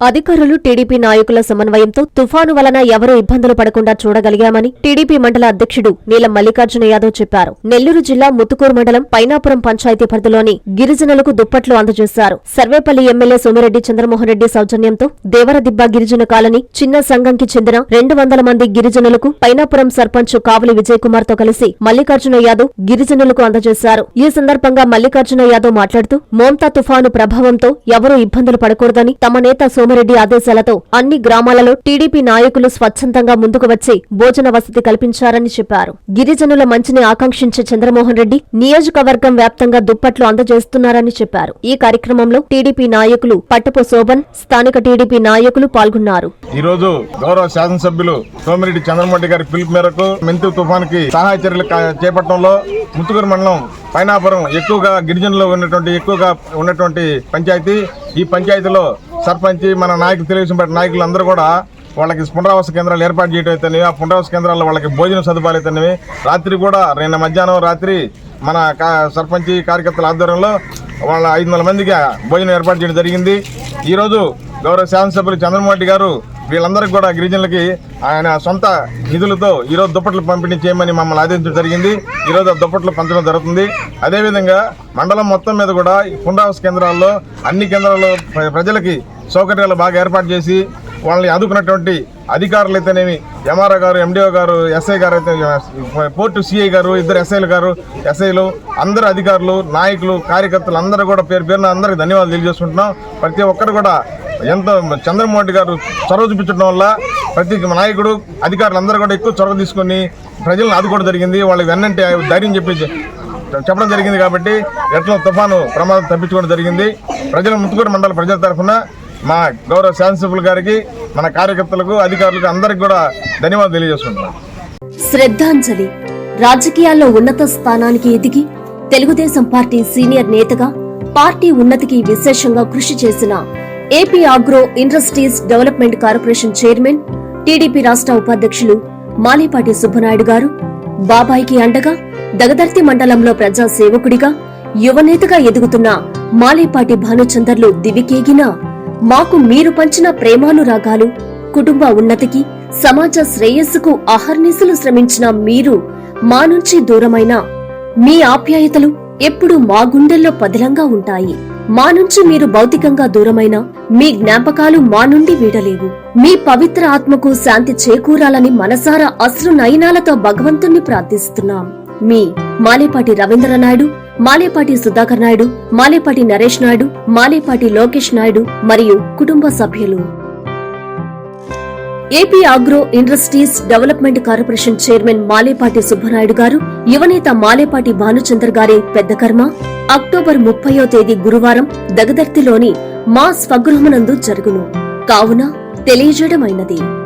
అధికారులు టీడీపీ నాయకుల సమన్వయంతో తుఫాను వలన ఎవరూ ఇబ్బందులు పడకుండా చూడగలిగామని టీడీపీ మండల అధ్యక్షుడు నీలం మల్లికార్జున యాదవ్ చెప్పారు. నెల్లూరు జిల్లా ముత్తుకూరు మండలం పైనాపురం పంచాయతీ పరిధిలోని గిరిజనులకు దుప్పట్లు అందజేశారు. సర్వేపల్లి ఎమ్మెల్యే సోమిరెడ్డి చంద్రమోహన్ రెడ్డి సౌజన్యంతో దేవరదిబ్బ గిరిజన కాలనీ చిన్న సంఘంకి చెందిన రెండు వందల మంది గిరిజనులకు పైనాపురం సర్పంచ్ కావలి విజయ్ కుమార్తో కలిసి మల్లికార్జున యాదవ్ గిరిజనులకు అందజేశారు. ఈ సందర్భంగా మల్లికార్జున యాదవ్ మాట్లాడుతూ మోంతా తుఫాను ప్రభావంతో ఎవరూ ఇబ్బందులు పడకూడదని తమ నేత సోమిరెడ్డి ఆదేశాలతో అన్ని గ్రామాలలో టీడీపీ నాయకులు స్వచ్ఛందంగా ముందుకు వచ్చి భోజన వసతి కల్పించారని చెప్పారు. గిరిజనుల మంచిని ఆకాంక్షించే చంద్రమోహన్ రెడ్డి నియోజకవర్గం వ్యాప్తంగా దుప్పట్లు అందజేస్తున్నారని చెప్పారు. ఈ కార్యక్రమంలో టీడీపీ నాయకులు పట్టపు శోభన్ స్థానిక టీడీపీ నాయకులు పాల్గొన్నారు. ఈ రోజు గౌరవ శాసనసభ్యులు సోమిరెడ్డి చంద్రమోహన్ గారి పిలుపు మేరకు మెంతు తుఫాన్కి సహాయ చర్యలు చేపట్టడంలో ముత్తుకూరు మండలం పైనాపురం ఎక్కువగా గిరిజనులు ఉన్నటువంటి ఎక్కువగా ఉన్నటువంటి పంచాయతీ. ఈ పంచాయతీలో సర్పంచ్ మన నాయకులు తెలుగుదేశం పార్టీ నాయకులు అందరూ కూడా వాళ్ళకి పునరావాస కేంద్రాలు ఏర్పాటు చేయడం అయితేనేవి ఆ పునరావాస కేంద్రాల్లో వాళ్ళకి భోజన సదుపాయాలు అయితేనేవి రాత్రి కూడా నిన్న మధ్యాహ్నం రాత్రి మన కా- సర్పంచ్ కార్యకర్తల ఆధ్వర్యంలో వాళ్ళ ఐదు వందల మందికి భోజనం ఏర్పాటు చేయడం జరిగింది. ఈరోజు గౌరవ శాసనసభ్యులు చంద్రమోహన్ రెడ్డి గారు వీళ్ళందరికీ కూడా గిరిజనులకి ఆయన సొంత నిధులతో ఈరోజు దుప్పట్లు పంపిణీ చేయమని మమ్మల్ని ఆదేశించడం జరిగింది. ఈరోజు ఆ దుప్పట్లు పంచడం జరుగుతుంది. అదేవిధంగా మండలం మొత్తం మీద కూడా పునరావాస కేంద్రాల్లో అన్ని కేంద్రాల్లో ప్రజలకి సౌకర్యాలు బాగా ఏర్పాటు చేసి వాళ్ళని ఆదుకున్నటువంటి అధికారులు అయితేనేమి ఎంఆర్ఓ గారు ఎండిఓ గారు ఎస్ఐ గారు అయితే పోర్టు సిఐ గారు ఇద్దరు ఎస్ఐలు గారు ఎస్ఐలు అందరు అధికారులు నాయకులు కార్యకర్తలు అందరూ కూడా పేరు పేరున అందరికి ధన్యవాదాలు తెలియజేసుకుంటున్నాం. ప్రతి ఒక్కరు కూడా ఎంతో చంద్రమోహన్ రెడ్డి గారు చొరవ చూపించడం వల్ల ప్రతి నాయకుడు అధికారులు అందరూ కూడా ఎక్కువ చొరవ తీసుకొని ప్రజలను ఆదుకోవడం జరిగింది. వాళ్ళకి వెన్నంటే ధైర్యం చెప్పి చెప్పడం జరిగింది కాబట్టి ఎట్లా తుఫాను ప్రమాదం తప్పించుకోవడం జరిగింది. ప్రజల ముత్తుకూరు మండల ప్రజల తరఫున మా గౌరవ శాసనసభ్యుల గారికి మన కార్యకర్తలకు అధికారులకు అందరికి కూడా ధన్యవాదాలు తెలియజేసుకుంటున్నాం. శ్రద్ధాంజలి. రాజకీయాల్లో ఉన్నత స్థానానికి ఎదిగి తెలుగుదేశం పార్టీ సీనియర్ నేతగా పార్టీ ఉన్నతికి విశేషంగా కృషి చేసిన AP agro industries development corporation chairman TDP రాష్ట్ర ఉపాధ్యక్షులు మాలేపాటి సుబ్బనాయుడు గారు బాబాయికి అండగా దగదర్తి మండలంలో ప్రజా సేవకుడిగా యువనేతగా ఎదుగుతున్న మాలేపాటి భానుచందర్లు దివికేగినా మాకు మీరు పంచిన ప్రేమానురాగాలు కుటుంబ ఉన్నతికి సమాజ శ్రేయస్సుకు అహర్నిశలు శ్రమించిన మీరు మా నుంచి దూరమైన మీ ఆప్యాయతలు ఎప్పుడూ మా గుండెల్లో పదిలంగా ఉంటాయి. మా నుంచి మీరు భౌతికంగా దూరమైన మీ జ్ఞాపకాలు మా నుండి వీడలేవు. మీ పవిత్ర ఆత్మకు శాంతి చేకూరాలని మనసారా అశ్రు నయనాలతో భగవంతుణ్ణి ప్రార్థిస్తున్నాం. మీ మాలేపాటి రవీంద్రనాయుడు మాలేపాటి సుధాకర్ నాయుడు మాలేపాటి నరేష్ నాయుడు మాలేపాటి లోకేష్ నాయుడు మరియు కుటుంబ సభ్యులు. AP agro industries development corporation chairman Malepati Subbanaidu గారు యువనేత మాలేపాటి భానుచందర్ గారి పెద్ద కర్మ అక్టోబర్ ముప్పయో తేదీ గురువారం దగదర్తిలోని మా స్వగృహమునందు జరుగును. కావున తెలియజేయడమైనది.